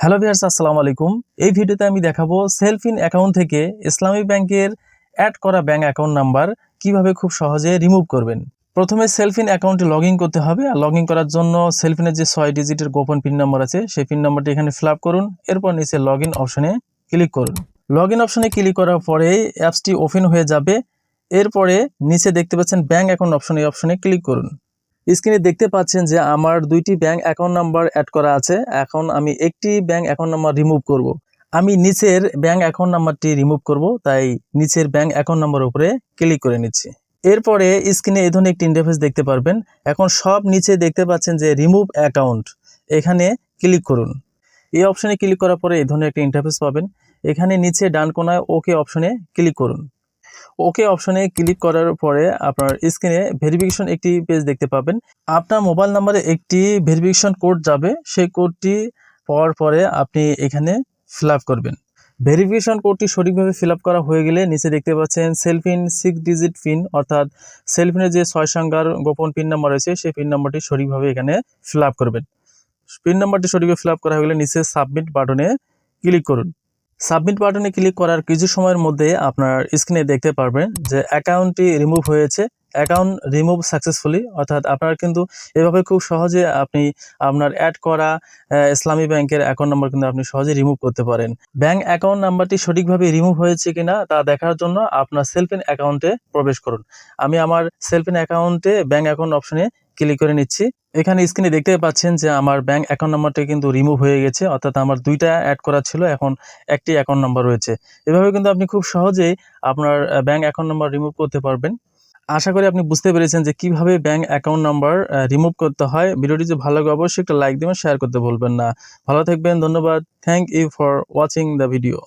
Hello viewers আসসালামু আলাইকুম। এই ভিডিওতে আমি দেখাবো সেলফ ইন অ্যাকাউন্ট থেকে ইসলামী ব্যাংকের অ্যাড করা ব্যাংক অ্যাকাউন্ট নাম্বার কীভাবে খুব সহজে রিমুভ করবেন। প্রথমে সেলফ ইন অ্যাকাউন্টে লগ করতে হবে, আর লগ করার জন্য সেলফ ইনের যে ছয় ডিজিটের গোপন পিন নাম্বার আছে, সেই পিন নাম্বারটি এখানে ফিল করুন, এরপর নিচে লগ অপশনে ক্লিক করুন। লগ অপশনে ক্লিক করার পরে অ্যাপসটি ওপেন হয়ে যাবে, এরপরে নিচে দেখতে পাচ্ছেন ব্যাংক অ্যাকাউন্ট অপশন, এই অপশনে ক্লিক করুন। স্ক্রিনে দেখতে পাচ্ছেন যে আমার দুইটি ব্যাংক অ্যাকাউন্ট নাম্বার অ্যাড করা আছে। এখন আমি একটি ব্যাংক অ্যাকাউন্ট নাম্বার রিমুভ করব। আমি নিচের ব্যাংক অ্যাকাউন্ট নাম্বারটি রিমুভ করব, তাই নিচের ব্যাংক অ্যাকাউন্ট নাম্বার উপরে ক্লিক করে নিচ্ছি। এরপরে স্ক্রিনে এই ধরনের একটি ইন্টারফেস দেখতে পারবেন। এখন সব নিচে দেখতে পাচ্ছেন যে রিমুভ অ্যাকাউন্ট এখানে ক্লিক করুন। এই অপশনে ক্লিক করার পরে এই ধরনের একটি ইন্টারফেস পাবেন। এখানে নিচে ডান কোনায় ওকে অপশনে ক্লিক করুন। ওকে অপশনে ক্লিক করার পরে আপনার স্ক্রিনে ভেরিফিকেশন একটি পেজ দেখতে পাবেন। আপনার মোবাইল নাম্বারে একটি ভেরিফিকেশন কোড যাবে। সেই কোডটি পাওয়ার পরে আপনি এখানে ফিল করবেন। ভেরিফিকেশন কোডটি সঠিকভাবে ফিল করা হয়ে গেলে নিচে দেখতে পাচ্ছেন সেলফিন সিক্স ডিজিট পিন অর্থাৎ সেলফিনের যে ছয় সংখ্যার গোপন পিন নাম্বার রয়েছে, সেই পিন নাম্বারটি সঠিকভাবে এখানে ফিল করবেন। পিন নাম্বারটি সঠিকভাবে ফিল করা হয়ে গেলে নিচে সাবমিট বাটনে ক্লিক করুন। সাবমিট বাটনে ক্লিক করার কিছু সময়ের মধ্যে আপনার স্ক্রিনে দেখতে পারবেন যে অ্যাকাউন্টটি রিমুভ হয়েছে। অ্যাকাউন্ট রিমুভ সাকসেসফুলি, অর্থাৎ আপনার কিন্তু এভাবে খুব সহজে আপনি আপনার অ্যাড করা ইসলামী ব্যাংকের অ্যাকাউন্ট নাম্বার কিন্তু আপনি সহজে রিমুভ করতে পারেন। ব্যাংক অ্যাকাউন্ট নাম্বারটি সঠিকভাবে রিমুভ হয়েছে কিনা তা দেখার জন্য আপনার সেলফিন অ্যাকাউন্টে প্রবেশ করুন। আমি আমার সেলফিন অ্যাকাউন্টে ব্যাংক অ্যাকাউন্ট অপশনে ক্লিক করে নিচ্ছি। এখানে স্ক্রিনে দেখতে পাচ্ছেন যে আমার ব্যাংক অ্যাকাউন্ট নাম্বারটা কিন্তু রিমুভ হয়ে গেছে, অর্থাৎ আমার দুইটা অ্যাড করা ছিল, এখন একটি অ্যাকাউন্ট নাম্বার রয়েছে। এভাবে কিন্তু আপনি খুব সহজেই আপনার ব্যাঙ্ক অ্যাকাউন্ট নাম্বার রিমুভ করতে পারবেন। আশা করি আপনি বুঝতে পেরেছেন যে কীভাবে ব্যাংক অ্যাকাউন্ট নাম্বার রিমুভ করতে হয়। ভিডিওটি যে ভালো লাগে, অবশ্যই একটা লাইক দেবেন শেয়ার করতে বলবেন না। ভালো থাকবেন, ধন্যবাদ। Thank you for watching the video